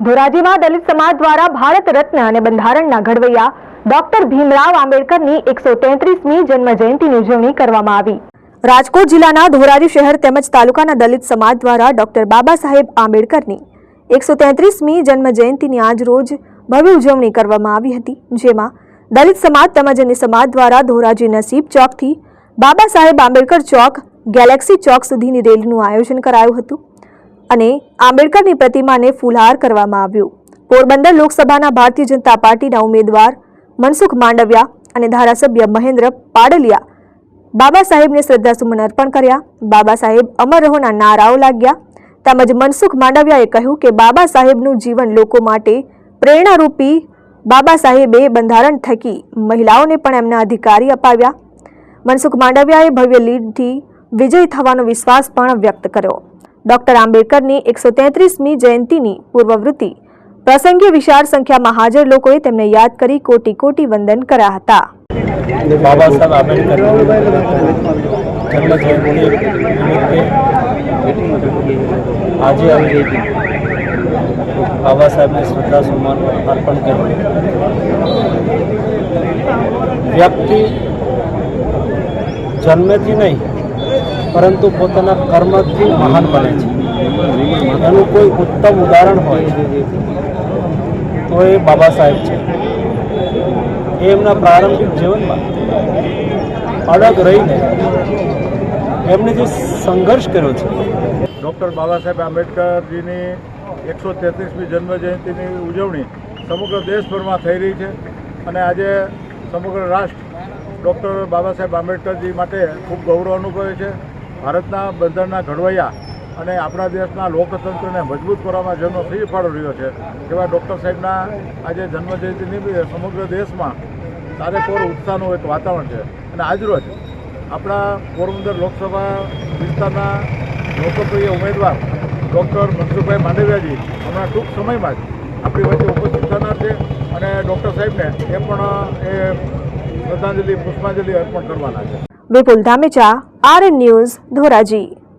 ધોરાજીમાં દલિત સમાજ દ્વારા ભારત રત્ન અને બંધારણના ઘડવૈયા ડોક્ટર ભીમરાવ આંબેડકરની એકસો તેત્રીસમી જન્મ જયંતિની ઉજવણી કરવામાં આવી. રાજકોટ જિલ્લાના ધોરાજી શહેર તેમજ તાલુકાના દલિત સમાજ દ્વારા ડોક્ટર બાબા સાહેબ આંબેડકરની એકસો તેત્રીસમી જન્મ જયંતિની આજ રોજ ભવ્ય ઉજવણી કરવામાં આવી હતી, જેમાં દલિત સમાજ તેમજ અન્ય સમાજ દ્વારા ધોરાજી નસીબ ચોકથી બાબા સાહેબ આંબેડકર ચોક, ગેલેક્સી ચોક સુધીની રેલીનું આયોજન કરાયું હતું. અને આંબેડકરની પ્રતિમાને ફૂલહાર કરવામાં આવ્યું. પોરબંદર લોકસભાના ભારતીય જનતા પાર્ટીના ઉમેદવાર મનસુખ માંડવિયા અને ધારાસભ્ય મહેન્દ્ર પાડલિયા બાબા સાહેબને શ્રદ્ધાસુમન અર્પણ કર્યા. બાબા સાહેબ અમર રહોના નારાઓ લાગ્યા. તેમજ મનસુખ માંડવિયાએ કહ્યું કે બાબા સાહેબનું જીવન લોકો માટે પ્રેરણારૂપી બાબા સાહેબે બંધારણ થકી મહિલાઓને પણ એમના અધિકારી અપાવ્યા. મનસુખ માંડવિયાએ ભવ્ય લીડથી વિજય થવાનો વિશ્વાસ પણ વ્યક્ત કર્યો. ડોક્ટર આંબેડકરની એકસો તેત્રીસમી જયંતિની પૂર્વવૃત્તિ પ્રસંગે વિશાળ સંખ્યામાં હાજર લોકોએ તેમને યાદ કરી કોટી કોટી વંદન કર્યા હતા। બાબા સાહેબ આંબેડકર જન્મ જયંતિ નિમિત્તે આજે અમે બાબા સાહેબને શ્રદ્ધાસુમન અર્પણ કર્યું. વ્યક્તિ જન્મેથી નહીં પરંતુ પોતાના કર્મથી મહાન બને છે. એનું કોઈ ઉત્તમ ઉદાહરણ હોય. તો એ બાબા સાહેબ છે. એમના પ્રારંભિક જીવનમાં અડગ રહીને એમને જે સંઘર્ષ કર્યો છે. ડૉક્ટર બાબા સાહેબ આંબેડકરજીની એકસો તેત્રીસમી જન્મ જયંતિની ઉજવણી સમગ્ર દેશભરમાં થઈ રહી છે અને આજે સમગ્ર રાષ્ટ્ર ડૉક્ટર બાબા સાહેબ આંબેડકરજી માટે ખૂબ ગૌરવ અનુભવે છે. ભારતના બંધારણના ઘડવૈયા અને આપણા દેશના લોકતંત્રને મજબૂત કરવામાં જેમનો શ્રી ફાળો રહ્યો છે, એવા ડૉક્ટર સાહેબના આજે જન્મજયંતિ નિમિત્તે સમગ્ર દેશમાં સારેકોર ઉત્સાહનું એક વાતાવરણ છે. અને આજરોજ આપણા પોરબંદર લોકસભા વિસ્તારના લોકપ્રિય ઉમેદવાર ડૉક્ટર મનસુખભાઈ માંડવિયાજી હમણાં ટૂંક સમયમાં જ આપણી વચ્ચે ઉપસ્થિત થનાર છે અને ડૉક્ટર સાહેબને એ પણ, એ શ્રદ્ધાંજલિ, પુષ્પાંજલિ અર્પણ કરવાના છે. Vipul Dhamecha R news Dhoraji